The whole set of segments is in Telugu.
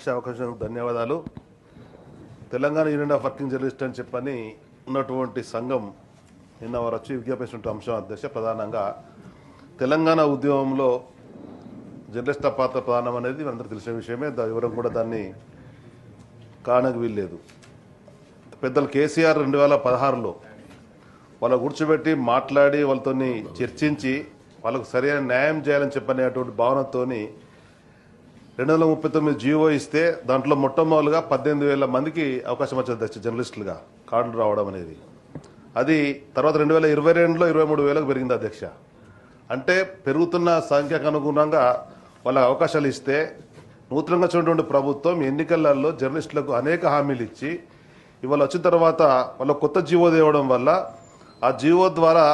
అధ్యక్ష అవకాశం ధన్యవాదాలు. Telangana union of working journalist అని చెప్పని ఉన్నటువంటి సంఘం నిన్న వారు వచ్చి విజ్ఞాపించినటువంటి అంశం అధ్యక్ష ప్రధానంగా తెలంగాణ ఉద్యమంలో జర్నలిస్ట్ పాత్ర ప్రధానం అనేది మనందరికీ తెలిసిన విషయమే. దా- ఎవరం కూడా దాన్ని కానకు వీల్లేదు. పెద్దలు కేసీఆర్ రెండు వేల పదహారులో వాళ్ళ కూర్చోబెట్టి మాట్లాడి వాళ్ళతోని చర్చించి వాళ్ళకు సరైన న్యాయం చేయాలని చెప్పనేటువంటి భావనతోని రెండు వందల ముప్పై తొమ్మిది జీవో ఇస్తే దాంట్లో మొట్టమొదలుగా పద్దెనిమిది వేల మందికి అవకాశం వచ్చేది అధ్యక్ష జర్నలిస్టులుగా. కార్డులు రావడం అనేది. అది తర్వాత రెండు వేల ఇరవై రెండులో ఇరవై మూడు వేలకు పెరిగింది అధ్యక్ష. అంటే పెరుగుతున్న సంఖ్యకు అనుగుణంగా వాళ్ళకి అవకాశాలు ఇస్తే నూతనంగా చూడటువంటి ప్రభుత్వం ఎన్నికలలో జర్నలిస్టులకు అనేక హామీలు ఇచ్చి ఇవాళ వచ్చిన తర్వాత వాళ్ళ కొత్త జీవో తేవడం వల్ల ఆ జీవో ద్వారా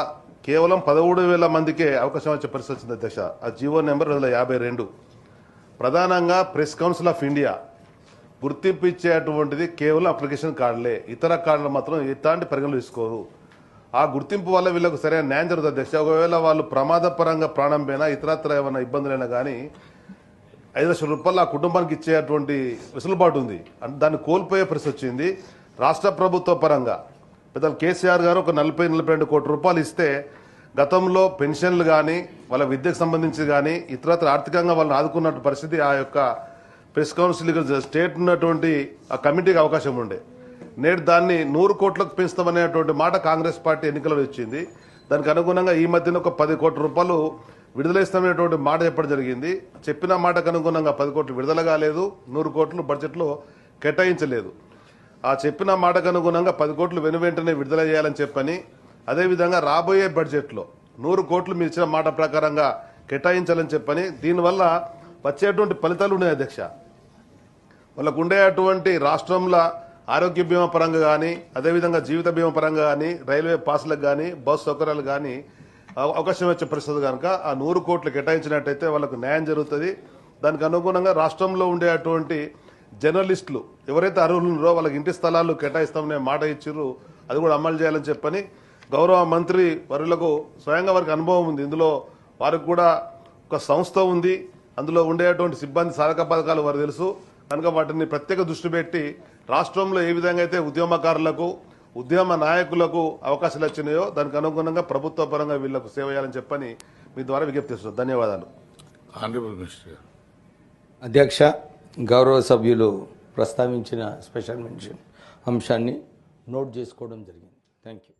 కేవలం పదమూడు వేల మందికే అవకాశం వచ్చే పరిస్థితి వచ్చింది అధ్యక్ష. ఆ జీవో నెంబర్ రెండు వేల యాభై రెండు. ప్రధానంగా ప్రెస్ కౌన్సిల్ ఆఫ్ ఇండియా గుర్తింపు ఇచ్చేటువంటిది కేవలం అప్లికేషన్ కార్డులే. ఇతర కార్డులు మాత్రం ఎట్లాంటి పరిగణలు తీసుకోరు. ఆ గుర్తింపు వల్ల వీళ్ళకు సరైన న్యాయం జరుగుతుంది అధ్యక్ష. ఒకవేళ వాళ్ళు ప్రమాదపరంగా ప్రాణం పోయినా ఇతరత్ర ఏమైనా ఇబ్బందులైనా కానీ ఐదు లక్షల రూపాయలు ఆ కుటుంబానికి ఇచ్చేటువంటి వెసులుబాటు ఉంది. అంటే దాన్ని కోల్పోయే పరిస్థితి వచ్చింది. రాష్ట్ర ప్రభుత్వ పరంగా పెద్దలు కేసీఆర్ గారు ఒక నలభై నలభై రెండు కోట్ల రూపాయలు ఇస్తే గతంలో పెన్షన్లు కానీ వాళ్ళ విద్యకు సంబంధించి కానీ ఇతరత్ర ఆర్థికంగా వాళ్ళని ఆదుకున్న పరిస్థితి ఆ యొక్క ప్రెస్ కౌన్సిల్ స్టేట్ ఉన్నటువంటి ఆ కమిటీకి అవకాశం ఉండే. నేడు దాన్ని నూరు కోట్లకు పెంచుతామనేటువంటి మాట కాంగ్రెస్ పార్టీ ఎన్నికల్లో వచ్చింది దానికి అనుగుణంగా ఈ మధ్యన ఒక పది కోట్ల రూపాయలు విడుదలేస్తామనేటువంటి మాట చెప్పడం జరిగింది. చెప్పిన మాటకు అనుగుణంగా పది కోట్లు విడుదల కాలేదు నూరు కోట్లు బడ్జెట్లో కేటాయించలేదు. ఆ చెప్పిన మాటకు అనుగుణంగా పది కోట్లు వెను వెంటనే విడుదల చేయాలని చెప్పని అదేవిధంగా రాబోయే బడ్జెట్లో నూరు కోట్లు మీరు ఇచ్చిన మాట ప్రకారంగా కేటాయించాలని చెప్పని దీనివల్ల వచ్చేటువంటి ఫలితాలు ఉన్నాయి అధ్యక్ష. వాళ్ళకు ఉండేటువంటి రాష్ట్రంలో ఆరోగ్య బీమా పరంగా కానీ అదేవిధంగా జీవిత బీమా పరంగా కానీ రైల్వే పాస్లకు కానీ బస్ సౌకర్యాలు కానీ అవకాశం వచ్చే పరిస్థితి కనుక ఆ నూరు కోట్లు కేటాయించినట్టయితే వాళ్ళకు న్యాయం జరుగుతుంది. దానికి అనుగుణంగా రాష్ట్రంలో ఉండేటువంటి జర్నలిస్టులు ఎవరైతే అర్హులు ఉన్నారో వాళ్ళకి ఇంటి స్థలాలు కేటాయిస్తామనే మాట ఇచ్చిర్రు అది కూడా అమలు చేయాలని చెప్పని గౌరవ మంత్రి వరులకు స్వయంగా వారికి అనుభవం ఉంది. ఇందులో వారికి కూడా ఒక సంస్థ ఉంది. అందులో ఉండేటువంటి సిబ్బంది సాధక పథకాలు వారు తెలుసు. కనుక వాటిని ప్రత్యేక దృష్టి పెట్టి రాష్ట్రంలో ఏ విధంగా అయితే ఉద్యమకారులకు ఉద్యమ నాయకులకు అవకాశాలు వచ్చినాయో దానికి అనుగుణంగా ప్రభుత్వ పరంగా వీళ్ళకు సేవ చేయాలని చెప్పని మీ ద్వారా విజ్ఞప్తి చేస్తున్నాను ధన్యవాదాలు. అధ్యక్ష గౌరవ సభ్యులు ప్రస్తావించిన స్పెషల్ మెన్షన్ అంశాన్ని నోట్ చేసుకోవడం జరిగింది. Thank you